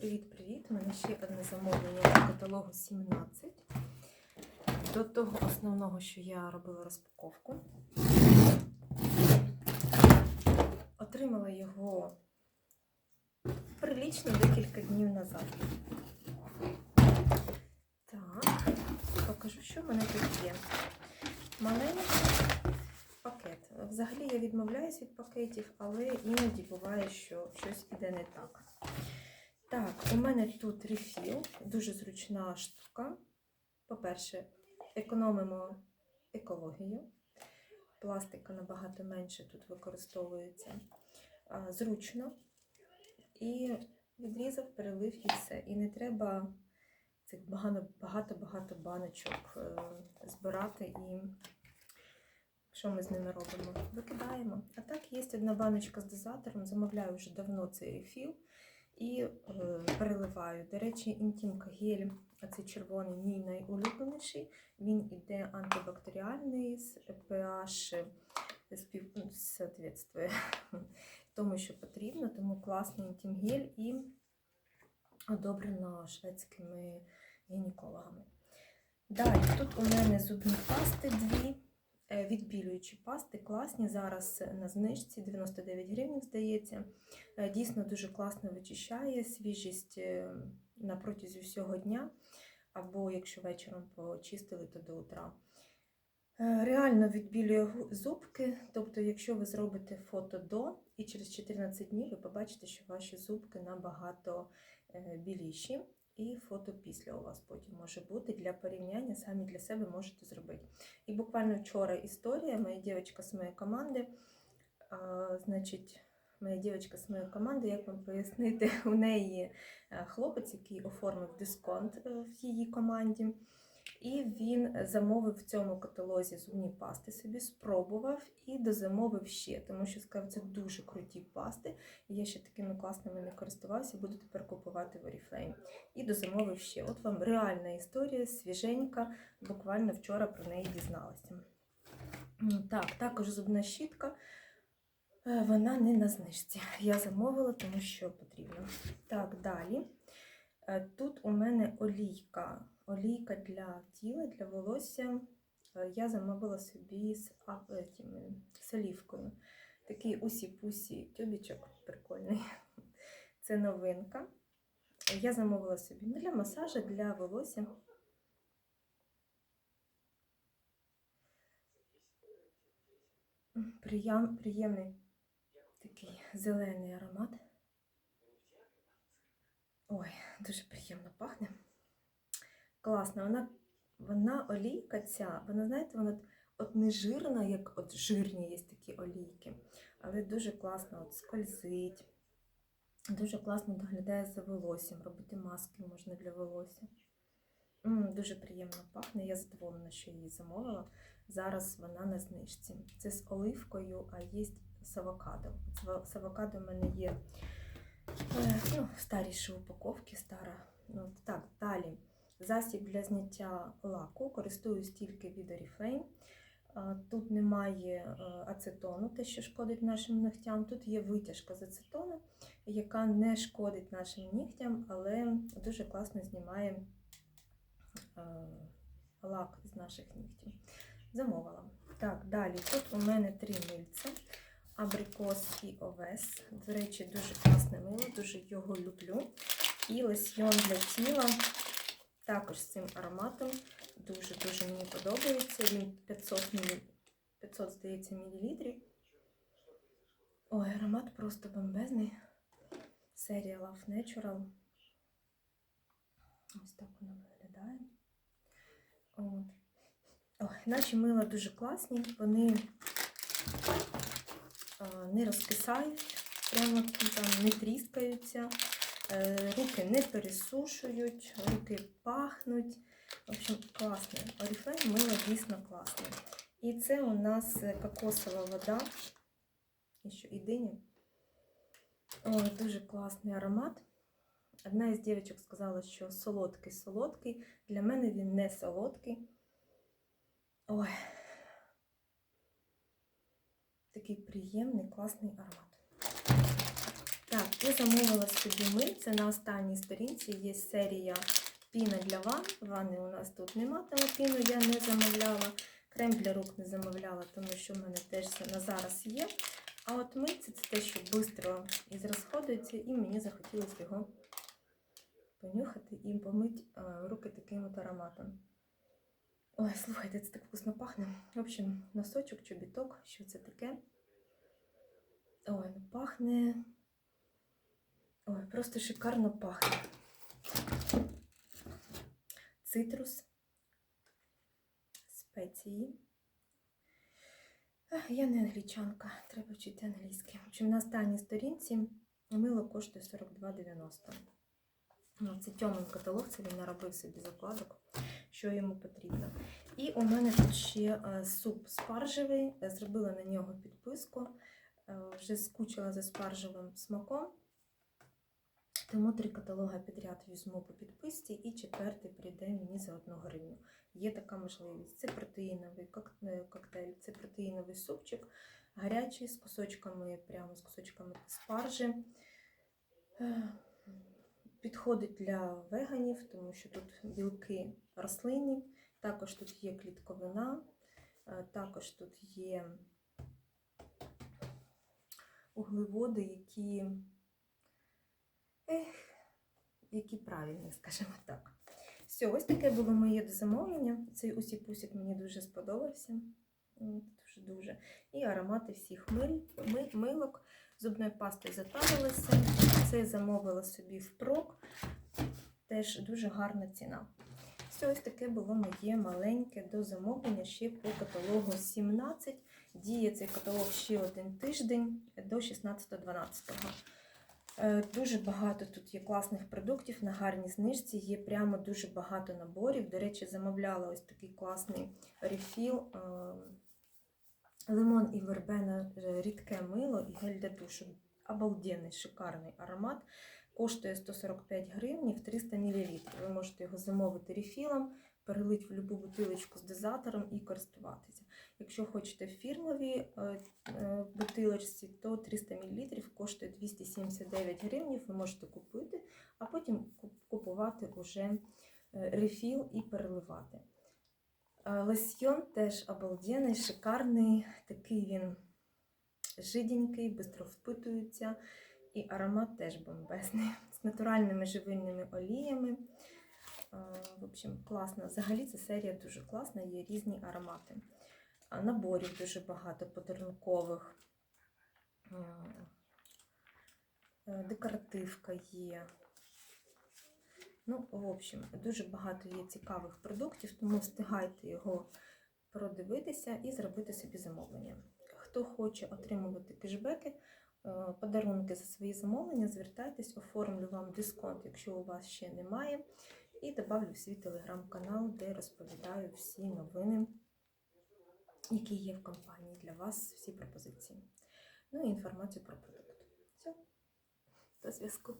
Привіт-привіт! У мене ще одне замовлення з каталогу 17. До того основного, що я робила розпаковку. Отримала його прилічно декілька днів назад. Так, покажу, що в мене тут є. Маленький пакет. Взагалі я відмовляюсь від пакетів, але іноді буває, що щось іде не так. Так, у мене тут рефіл, дуже зручна штука. По-перше, економимо екологію. Пластика набагато менше тут використовується. Зручно. І відрізав, перелив і все. І не треба цих багато-багато баночок е, збирати і що ми з ними робимо? Викидаємо. А так, є одна баночка з дозатором, замовляю вже давно цей рефіл і е, переливаю. До речі, інтімка гель, оцей червоний, мій найулюбленіший. Він іде антибактеріальний з pH спів... ну, тому, що потрібно, тому класний інтімгель і одобрено шведськими гінекологами. Далі, тут у мене зубні пасти дві. Е, Відбілюючі пасти класні. Зараз на знижці 99 гривень, здається. Е, Дійсно дуже класно вичищає свіжість е, на протязі всього дня. Або якщо вечором почистили, то до утра. Е, Реально відбілює зубки. Тобто, якщо ви зробите фото до і через 14 днів ви побачите, що ваші зубки набагато е, біліші. І фото після у вас потім може бути для порівняння, самі для себе можете зробити. І буквально вчора історія, моя дівчинка з моєї команди, а, значить, моя дівчинка з моєї команди, як вам пояснити, у неї е, хлопець, який оформив дисконт е, в її команді. І він замовив в цьому каталозі зубні пасти собі, спробував і дозамовив ще, тому що сказав, це дуже круті пасти. І я ще такими класними не користувався, буду тепер купувати в Oriflame. І дозамовив ще. От вам реальна історія, свіженька, буквально вчора про неї дізналася. Так, також зубна щітка. Е, Вона не на знижці. Я замовила, тому що потрібно. Так, далі. Е, Тут у мене олійка. Олійка для тіла, для волосся. Е, Я замовила собі з, а, етім, з олівкою. Такий усі-пусі тюбічок прикольний. Це новинка. Я замовила собі для масажу, для волосся. Приємний такий зелений аромат. Ой, дуже приємно пахне. Класно, вона, вона олійка ця, вона, знаєте, вона от не жирна, як от жирні є такі олійки, але дуже класно от скользить. Дуже класно доглядає за волоссям, робити маски можна для волосся. М, дуже приємно пахне, я задоволена, що її замовила. Зараз вона на знижці. Це з оливкою, а є з авокадо. З авокадо в мене є ну, старіші упаковки, стара. Ну, так, далі. Засіб для зняття лаку. Користуюсь тільки від Oriflame. Тут немає е, ацетону, те, що шкодить нашим ногтям. Тут є витяжка з ацетону, яка не шкодить нашим нігтям, але дуже класно знімає е, лак з наших нігтів. Замовила. Так, далі. Тут у мене три мильця. Абрикос і овес. До речі, дуже класне мило, дуже його люблю. І лосьйон для тіла. Також з цим ароматом. Дуже-дуже мені подобається. Він 500 мл, 500, здається, мілілітрів. Ой, аромат просто бомбезний. Серія Love Natural. Ось так воно виглядає. От. Ой, наші мила дуже класні. Вони не розкисають, прямо там не тріскаються. Е, Руки не пересушують, руки пахнуть. В общем, класне. Oriflame мило дійсно класне. І це у нас кокосова вода. І що, і диня. О, дуже класний аромат. Одна із дівчинок сказала, що солодкий-солодкий. Для мене він не солодкий. Ой. Такий приємний, класний аромат. Так, я замовила собі миль. Це на останній сторінці є серія піна для ванн. Ванни у нас тут нема, тому піну я не замовляла. Крем для рук не замовляла, тому що в мене теж на зараз є. А от миль це, те, що швидко і зрозходується, і мені захотілося його понюхати і помити е, руки таким от ароматом. Ой, слухайте, це так вкусно пахне. В общем, носочок, чобіток, що це таке? Ой, ну пахне. Ой, просто шикарно пахне. Цитрус, спеції. Я не англічанка, треба вчити англійське. Общем, на останній сторінці мило коштує 42,90. Ну, Це Тьомин каталог, це він наробив собі закладок, що йому потрібно. І у мене тут ще е, суп спаржевий, е, зробила на нього підписку, вже скучила за спаржевим смаком. Тому три каталога підряд візьму по підписці, і четвертий прийде мені за одну гривню. Є така можливість. Це протеїновий е, коктейль, це протеїновий супчик, гарячий з кусочками, прямо з кусочками спаржі. Е, Підходить для веганів, тому що тут білки рослинні, також тут є клітковина, е, також тут є углеводи, які, ех, які правильні, скажімо так. Все, ось таке було моє замовлення. Цей усі-пусік мені дуже сподобався. Дуже-дуже. І аромати всіх миль, ми- милок. Зубної пасти затарилися. Це замовила собі впрок. Теж дуже гарна ціна. Все, ось таке було моє маленьке до замовлення ще по каталогу 17. Діє цей каталог ще один тиждень до 16.12. Е, Дуже багато тут є класних продуктів на гарній знижці. Є прямо дуже багато наборів. До речі, замовляла ось такий класний рефіл. е, Лимон і вербена е, рідке мило і гель для душу. Обалденний, шикарний аромат. Коштує 145 гривень в 300 мл. Ви можете його замовити рефілом, перелити в будь-яку бутилочку з дозатором і користуватися. Якщо хочете в фірмовій е, е, бутилочці, то 300 мл коштує 279 гривень. Ви можете купити, а потім купувати уже е, рефіл і переливати. Лосьйон теж обалденний, шикарний, такий він жиденький, швидко впитується, і аромат теж бомбезний, з натуральними живильними оліями. В общем, класно. Взагалі ця серія дуже класна, є різні аромати. Наборів дуже багато подарункових. Е, е, Декоративка є. Ну, в общем, дуже багато є цікавих продуктів, тому встигайте його продивитися і зробити собі замовлення. Хто хоче отримувати кешбеки, е, подарунки за свої замовлення, звертайтесь, оформлю вам дисконт, якщо у вас ще немає. І добавлю в свій телеграм-канал, де розповідаю всі новини, які є в компанії для вас, всі пропозиції. Ну і інформацію про продукт. Все, до зв'язку.